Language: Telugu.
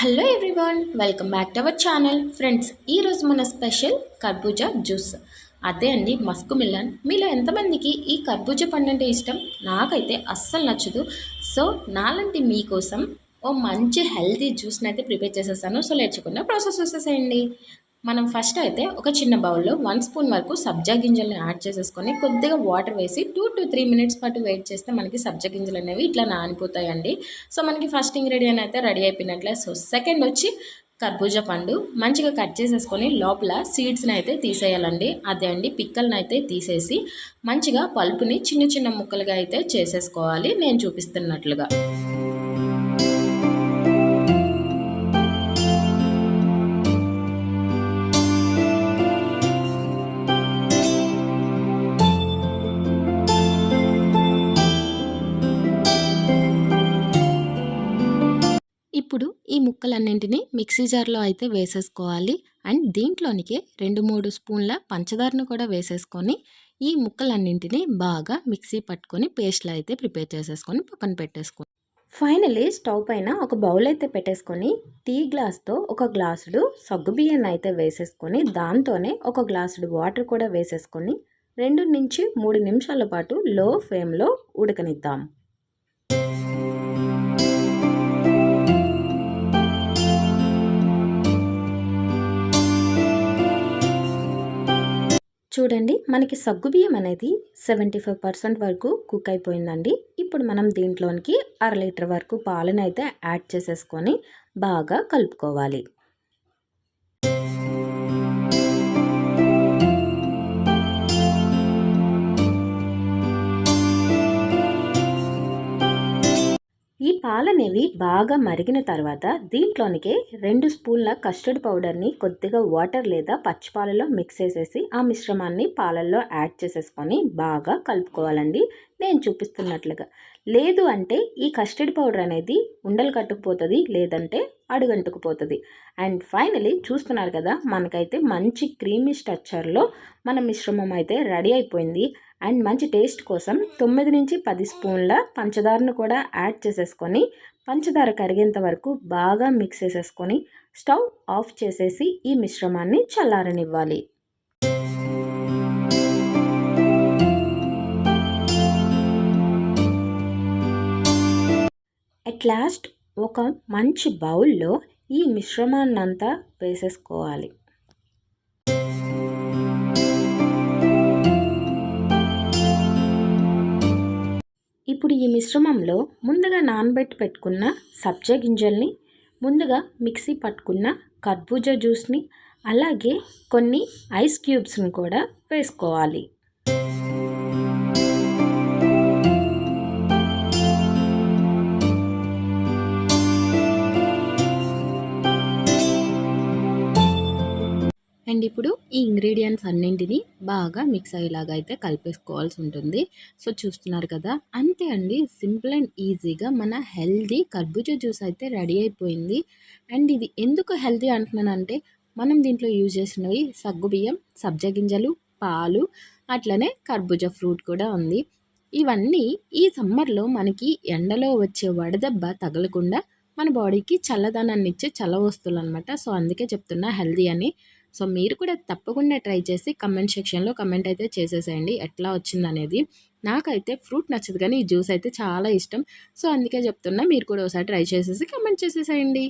Hello everyone welcome back to our channel friends ఈరోజు మన స్పెషల్ కర్బూజా జ్యూస్. అదే అండి మస్కు మిల్లన్. మీలో ఎంతమందికి ఈ కర్బూజా పండు అంటే ఇష్టం? నాకైతే అస్సలు నచ్చదు. సో నాలాంటి మీకోసం ఓ మంచి హెల్తీ జ్యూస్ని అయితే ప్రిపేర్ చేసేసాను. సో లేచకుండా ప్రాసెస్ వచ్చేసేయండి మనం ఫస్ట్ అయితే ఒక చిన్న బౌల్లో వన్ స్పూన్ వరకు సబ్జా గింజల్ని యాడ్ చేసేసుకొని కొద్దిగా వాటర్ వేసి టూ టు త్రీ మినిట్స్ పాటు వెయిట్ చేస్తే మనకి సబ్జా గింజలు అనేవి ఇట్లా నానిపోతాయండి. సో మనకి ఫస్ట్ ఇంగ్రీడియంట్ అయితే రెడీ అయిపోయినట్లే. సో సెకండ్ వచ్చి కర్బూజా పండు. మంచిగా కట్ చేసేసుకొని లోపల సీడ్స్ని అయితే తీసేయాలండి. అదే అండి పిక్కల్ని అయితే తీసేసి మంచిగా పల్పుని చిన్న చిన్న ముక్కలుగా అయితే చేసేసుకోవాలి. నేను చూపిస్తున్నట్లుగా. ఈ ముక్కలన్నింటినీ మిక్సీ జార్లో అయితే వేసేసుకోవాలి. అండ్ దీంట్లోనికి రెండు మూడు స్పూన్ల పంచదారను కూడా వేసేసుకొని ఈ ముక్కలన్నింటినీ బాగా మిక్సీ పట్టుకొని పేస్ట్లో అయితే ప్రిపేర్ చేసేసుకొని పక్కన పెట్టేసుకోండి ఫైనలీ స్టవ్ పైన ఒక బౌల్ అయితే పెట్టేసుకొని టీ గ్లాస్తో ఒక గ్లాసుడు సగ్గుబియ్యాన్ని అయితే వేసేసుకొని దాంతోనే ఒక గ్లాసుడు వాటర్ కూడా వేసేసుకొని రెండు నుంచి మూడు నిమిషాల పాటు లో ఫ్లేమ్లో ఉడకనిద్దాం. చూడండి మనకి సగ్గుబియ్యం అనేది సెవెంటీ ఫైవ్ పర్సెంట్ వరకు కుక్ అయిపోయిందండి. ఇప్పుడు మనం దీంట్లోనికి అర లీటర్ వరకు పాలను అయితే యాడ్ చేసేసుకొని బాగా కలుపుకోవాలి. పాలనేవి బాగా మరిగిన తర్వాత దీంట్లోనికి రెండు స్పూన్ల కస్టర్డ్ పౌడర్ని కొద్దిగా వాటర్ లేదా పచ్చిపాలలో మిక్స్ చేసేసి ఆ మిశ్రమాన్ని పాలల్లో యాడ్ చేసేసుకొని బాగా కలుపుకోవాలండి. నేను చూపిస్తున్నట్లుగా. లేదు అంటే ఈ కస్టర్డ్ పౌడర్ అనేది ఉండలు కట్టుకుపోతుంది లేదంటే అడుగంటుకుపోతుంది. అండ్ ఫైనలీ చూస్తున్నారు కదా మనకైతే మంచి క్రీమీ స్ట్రక్చర్లో మన మిశ్రమం అయితే రెడీ అయిపోయింది. అండ్ మంచి టేస్ట్ కోసం తొమ్మిది నుంచి పది స్పూన్ల పంచదారను కూడా యాడ్ చేసేసుకొని పంచదార కరిగేంత వరకు బాగా మిక్స్ చేసేసుకొని స్టవ్ ఆఫ్ చేసేసి ఈ మిశ్రమాన్ని చల్లారనివ్వాలి. ఎట్ లాస్ట్ ఒక మంచి బౌల్లో ఈ మిశ్రమాన్నంతా వేసేసుకోవాలి. ఇప్పుడు ఈ మిశ్రమంలో ముందుగా నానబెట్టి పెట్టుకున్న సబ్జా గింజల్ని ముందుగా మిక్సీ పట్టుకున్న కర్బూజా జ్యూస్ని అలాగే కొన్ని ఐస్ క్యూబ్స్ని కూడా వేసుకోవాలి. ఇప్పుడు ఈ ఇంగ్రీడియంట్స్ అన్నింటినీ బాగా మిక్స్ అయ్యేలాగా అయితే కలిపేసుకోవాల్సి ఉంటుంది. సో చూస్తున్నారు కదా అంతే అండి. సింపుల్ అండ్ ఈజీగా మన హెల్దీ కర్బూజా జ్యూస్ అయితే రెడీ అయిపోయింది. అండ్ ఇది ఎందుకు హెల్దీ అంటున్నానంటే మనం దీంట్లో యూజ్ చేసినవి సగ్గుబియ్యం సబ్జ గింజలు పాలు అట్లనే కర్బూజా ఫ్రూట్ కూడా ఉంది. ఇవన్నీ ఈ సమ్మర్లో మనకి ఎండలో వచ్చే వడదెబ్బ తగలకుండా మన బాడీకి చల్లదనాన్ని ఇచ్చే చల్ల వస్తువులు అనమాట సో అందుకే చెప్తున్నా హెల్దీ అని. సో మీరు కూడా తప్పకుండా ట్రై చేసి కమెంట్ సెక్షన్లో కమెంట్ అయితే చేసేసేయండి. ఎట్లా వచ్చింది అనేది నాకైతే ఫ్రూట్ నచ్చదు కానీ ఈ జ్యూస్ అయితే చాలా ఇష్టం. సో అందుకే చెప్తున్నా మీరు కూడా ఒకసారి ట్రై చేసేసి కమెంట్ చేసేసేయండి.